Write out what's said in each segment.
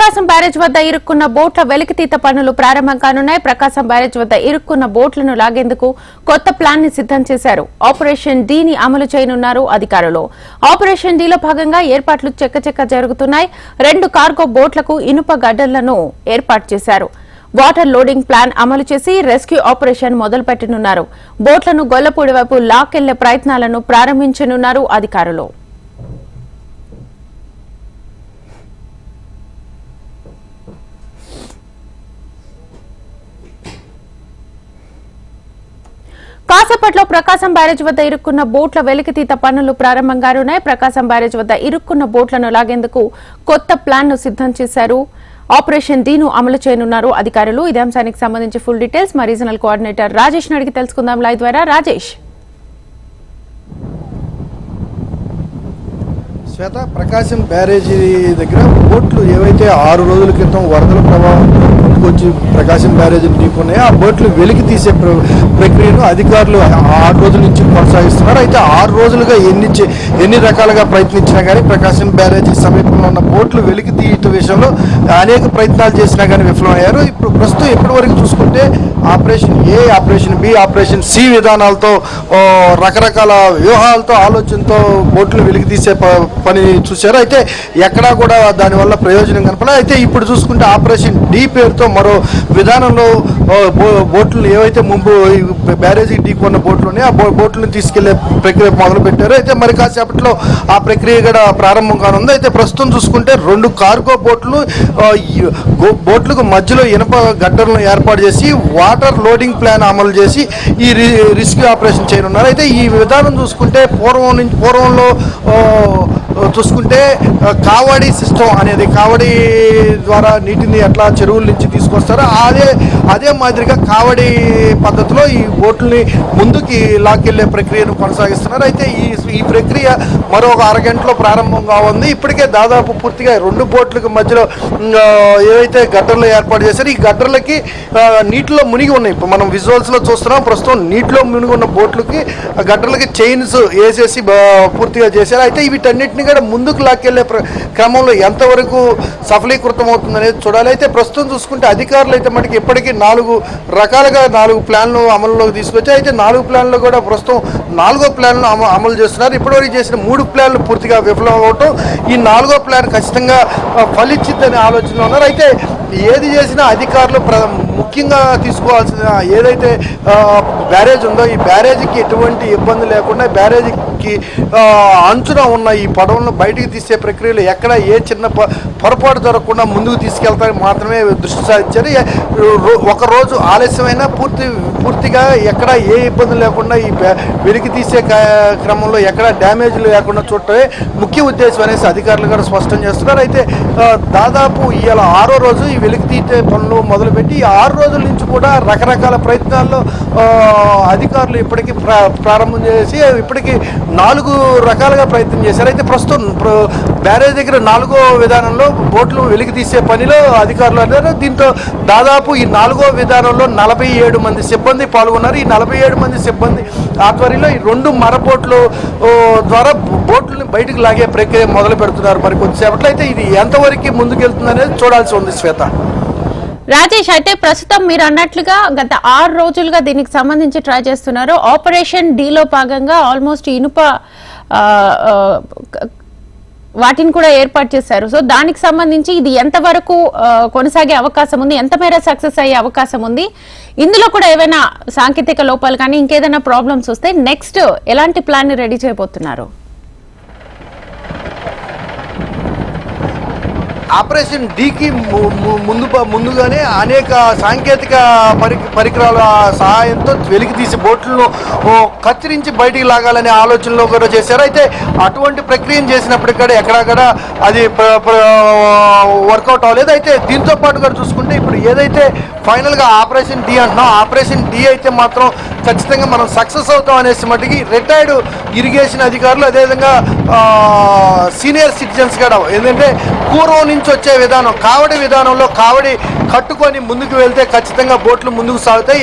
ప్రకాశం barrage వద్ద ఇరుక్కున్న బోట్ల వెలికితీత పనులు ప్రారంభం కానున్నాయి. ప్రకాశం బ్యారేజ్ వద్ద ఇరుక్కున్న బోట్లను లాగేందుకు కొత్త ప్లాన్ని సిద్ధం చేశారు. ఆపరేషన్ డీని అమలు చేయనున్నారు అధికారులు. ఆపరేషన్ డీలో భాగంగా ఏర్పాట్లు చెక్కచెక్క జరుగుతున్నాయి. రెండు కార్గో బోట్లకు ఇనుప గడ్డలను ఏర్పాటు చేశారు. వాటర్ లోడింగ్ ప్లాన్ అమలు చేసి రెస్క్యూ ఆపరేషన్ మొదలుపెట్టనున్నారు. బోట్లను గొల్లపూడి వైపు లాక్కెళ్ళే ప్రయత్నాలను ప్రారంభించనున్నారు అధికారులు. కాసేపట్లో ప్రకాశం బ్యారేజ్ వద్ద ఇరుక్కున్న బోట్ల వెలికితీత పనులు ప్రారంభంగానున్నాయి. ప్రకాశం బ్యారేజ్ వద్ద ఇరుక్కున్న బోట్లను లాగేందుకు కొత్త ప్లాన్ను సిద్ధం చేశారు. ఆపరేషన్ డీను అమలు చేయనున్నారు అధికారులు. ఇదే అంశానికి సంబంధించి ఫుల్ డీటెయిల్స్ మా రీజనల్ కోఆర్డినేటర్ రాజేష్ అడిగి తెలుసుకుందాం. లైవ్ ద్వారా రాజేష్. శ్వేత ప్రకాశం బ్యారేజీ దగ్గర బోట్లు ఏవైతే ఆరు రోజుల క్రితం వరదల ప్రభావం వచ్చి ప్రకాశం బ్యారేజీని ఢీకొన్నాయో ఆ బోట్లు వెలికి తీసే ప్ర- ప్రక్రియను అధికారులు ఆరు రోజుల నుంచి కొనసాగిస్తున్నారు. అయితే ఆరు రోజులుగా ఎన్ని ఎన్ని రకాలుగా ప్రయత్నించినా కానీ ప్రకాశం బ్యారేజీ సమీపంలో ఉన్న బోట్లు వెలికి తీయటం విషయంలో అనేక ప్రయత్నాలు చేసినా కానీ విఫలమయ్యారు. ఇప్పుడు ప్రస్తుతం ఇప్పటి వరకు చూసుకుంటే operation A operation B operation C విధానాలతో రకరకాల వ్యూహాలతో ఆలోచనతో బోట్లు వెలికితీసే ప- పని చూశారు. అయితే ఎక్కడా కూడా దానివల్ల ప్రయోజనం కనపడలేదు అయితే ఇప్పుడు చూసుకుంటే ఆపరేషన్ డి పేరుతో మరో విధానంలో బో- బోట్లు ఏవైతే ముందు ఈ బ్యారేజీ ఢీ కొన్న బోట్లు ఉన్నాయో ఆ బోట్లను తీసుకెళ్ళే ప్రక్రియ మొదలుపెట్టారు. అయితే మరి కాసేపట్లో ఆ ప్రక్రియ కూడా ప్రారంభం కానుంది. అయితే ప్రస్తుతం చూసుకుంటే రెండు కార్గో బోట్లు బోట్లకు మధ్యలో ఇనప గడ్డలను ఏర్పాటు చేసి వాటర్ లోడింగ్ ప్లాన్ అమలు చేసి ఈ రి- రిస్క్ ఆపరేషన్ చేయనున్నారు. అయితే ఈ విధానం చూసుకుంటే పూర్వం నుంచి పూర్వంలో చూసుకుంటే కావడి సిస్టమ్ అనేది కావడి ద్వారా నీటిని ఎట్లా చెరువుల నుంచి తీసుకొస్తారో అదే అదే మాదిరిగా కావడి పద్ధతిలో ఈ బోట్లని ముందుకి లాక్కెళ్ళే ప్రక్రియను కొనసాగిస్తున్నారు. అయితే ఈ ఈ ప్రక్రియ మరో ఒక అరగంటలో ప్రారంభం కావుంది ఇప్పటికే దాదాపు పూర్తిగా రెండు బోట్లకు మధ్యలో ఏవైతే గడ్డలు ఏర్పాటు చేశారో ఈ గడ్డలకి నీటిలో మునిగి ఉన్నాయి. ఇప్పుడు మనం విజువల్స్లో చూస్తున్నాం. ప్రస్తుతం నీటిలో మునిగి ఉన్న బోట్లకి గడ్డలకి చైన్స్ వేసేసి పూర్తిగా చేశారు. అయితే వీటన్నిటిని కూడా ముందుకు లాక్కెళ్ళే ప్ర- క్రమంలో ఎంతవరకు సఫలీకృతం అవుతుంది అనేది చూడాలి. అయితే ప్రస్తుతం చూసుకుంటే అధికారులు అయితే మనకి ఇప్పటికీ నాలుగు రకాలుగా నాలుగు ప్లాన్లు అమలులోకి తీసుకొచ్చి అయితే నాలుగు ప్లాన్లు కూడా ప్రస్తుతం నాలుగో ప్లాన్లు అమ అమలు చేస్తున్నారు. ఇప్పటివరకు చేసిన మూడు ప్లాన్లు పూర్తిగా విఫలం అవటం ఈ నాలుగో ప్లాన్ ఖచ్చితంగా ఆ, ఫలించిద్దని ఆలోచనలో ఉన్నారు. అయితే ఏది చేసినా అధికారులు ప్ర ముఖ్యంగా తీసుకోవాల్సిన ఏదైతే బ్యారేజ్ ఉందో ఈ బ్యారేజీకి ఎటువంటి ఇబ్బంది లేకుండా బ్యారేజీకి దానికి అంచున ఉన్న ఈ పడవలను బయటికి తీసే ప్రక్రియలో ఎక్కడ ఏ చిన్న ప- పొరపాటు జరగకుండా ముందుకు తీసుకెళ్తానికి మాత్రమే దృష్టి సాధించారు ఒకరోజు రో- ఆలస్యమైనా పూర్తి పూర్తిగా ఎక్కడ ఏ ఇబ్బంది లేకుండా ఈ వెలికి తీసే క్రమంలో ఎక్కడ డ్యామేజ్ లేకుండా చూడటమే ముఖ్య ఉద్దేశం అనేసి అధికారులు కూడా స్పష్టం చేస్తున్నారు. అయితే దాదాపు ఇవాళ ఆరో రోజు ఈ వెలికి తీసే పనులు మొదలుపెట్టి ఈ ఆరు రోజుల నుంచి కూడా రకరకాల ప్రయత్నాల్లో అధికారులు ఇప్పటికీ ప్రారంభం చేసి ఇప్పటికీ నాలుగు రకాలుగా ప్రయత్నం చేశారు. అయితే ప్రస్తుతం బ్యారేజ్ దగ్గర నాలుగో విధానంలో బోట్లు వెలికి తీసే పనిలో అధికారులు అన్నారు. దీంతో దాదాపు ఈ నాలుగో విధానంలో నలభై ఏడు మంది సిబ్బంది పాల్గొన్నారు. ఈ నలభై ఏడు మంది సిబ్బంది ఆధ్వర్యంలో ఈ రెండు మరబోట్లు ద్వారా బోట్లను బయటకు లాగే ప్రక్రియ మొదలు పెడుతున్నారు. మరి కొద్దిసేపట్లో అయితే ఇది ఎంతవరకు ముందుకెళ్తుంది అనేది చూడాల్సి ఉంది శ్వేత. రాజేష్ అయితే ప్రస్తుతం మీరు అన్నట్లుగా గత ఆరు రోజులుగా దీనికి సంబంధించి ట్రై చేస్తున్నారు. ఆపరేషన్ డీలో భాగంగా ఆల్మోస్ట్ ఇనుప వాటిని కూడా ఏర్పాటు చేశారు. సో దానికి సంబంధించి ఇది ఎంతవరకు కొనసాగే అవకాశం ఉంది? ఎంత మేర సక్సెస్ అయ్యే అవకాశం ఉంది? ఇందులో కూడా ఏమైనా సాంకేతిక లోపాలు కానీ ఇంకేదైనా ప్రాబ్లమ్స్ వస్తే నెక్స్ట్ ఎలాంటి ప్లాన్ రెడీ చేయబోతున్నారు? ఆపరేషన్ డీకి ము- ముందు ముందుగానే అనేక సాంకేతిక పరి పరికరాల సహాయంతో వెలికి తీసి బోట్లను కత్తిరించి బయటికి లాగాలనే ఆలోచనలో కూడా చేశారు. అయితే అటువంటి ప్రక్రియను చేసినప్పటికీ ఎక్కడక్కడ అది వర్కౌట్ అవ్వలేదు. అయితే దీంతో పాటు కూడా చూసుకుంటే ఇప్పుడు ఏదైతే ఫైనల్గా ఆపరేషన్ డి అంటున్నాం ఆపరేషన్ డి అయితే మాత్రం ఖచ్చితంగా మనం సక్సెస్ అవుతాం అనేసి మటుకి రిటైర్డ్ ఇరిగేషన్ అధికారులు అదేవిధంగా సీనియర్ సిటిజన్స్ కూడా ఏంటంటే పూర్వం నుంచి వచ్చే విధానం కావడి విధానంలో కావడి కట్టుకొని ముందుకు వెళ్తే ఖచ్చితంగా బోట్లు ముందుకు సాగుతాయి.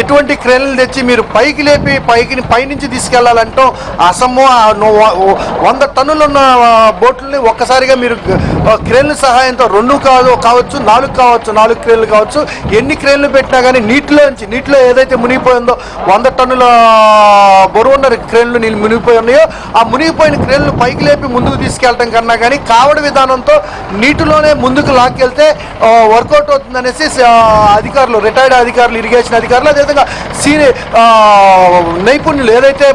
ఎటువంటి క్రేన్లు తెచ్చి మీరు పైకి లేపి పైకి పైనుంచి తీసుకెళ్ళాలంటూ అసము వంద టన్నులున్న బోట్లని ఒక్కసారిగా మీరు క్రేన్ల సహాయంతో రెండు కాదు కావచ్చు నాలుగు కావచ్చు నాలుగు క్రేన్లు కావచ్చు ఎన్ని క్రేన్లు పెట్టినా కానీ నీటిలో నుంచి నీటిలో ఏదైతే మునిగిపోయిందో వంద టన్నుల బరువున్న క్రేన్లు నీళ్ళు మునిగిపోయి ఉన్నాయో ఆ మునిగిపోయిన క్రేన్లు పైకి లేపి ముందుకు తీసుకెళ్ళటం కన్నా కానీ కావడి విధానంతో నీటిలోనే ముందుకు లాక్కెళ్తే వర్కౌట్ అవుతుంది అనేసి అధికారులు రిటైర్డ్ అధికారులు ఇరిగేషన్ అధికారులు అదేవిధంగా సీనియర్ నైపుణ్యులు ఏదైతే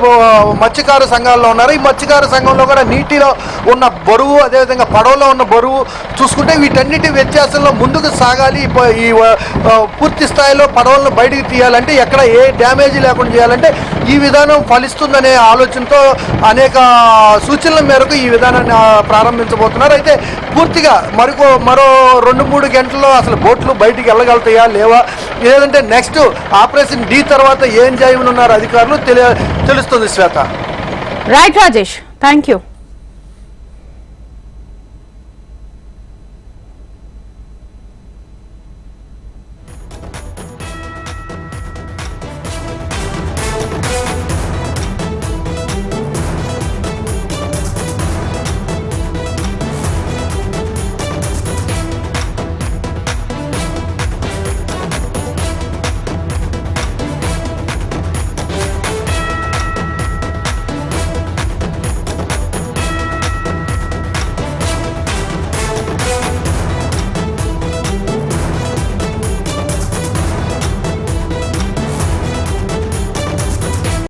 మత్స్యకార సంఘాల్లో ఉన్నారో ఈ మత్స్యకార సంఘంలో కూడా నీటిలో ఉన్న బరువు అదేవిధంగా పడవలో ఉన్న బరువు చూసుకుంటే వీటన్నిటి వ్యత్యాసంలో ముందుకు సాగాలి. ఈ పూర్తి స్థాయిలో పడవలను బయటికి తీయాలంటే ఎక్కడ ఏ డ్యామేజ్ లేకుండా చేయాలంటే ఈ విధానం ఫలిస్తుందనే ఆలోచనతో అనేక సూచనల మేరకు ఈ విధానాన్ని ప్రారంభించబోతున్నారు. అయితే పూర్తిగా మరికో మరో రెండు మూడు గంటల్లో అసలు బోట్లు బయటికి వెళ్ళగలుగుతాయా లేవా? లేదంటే నెక్స్ట్ ఆపరేషన్ డి తర్వాత ఏం చేయనున్నారు అధికారులు? తెలియ తెలుస్తుంది Shweta. Right Rajesh thank you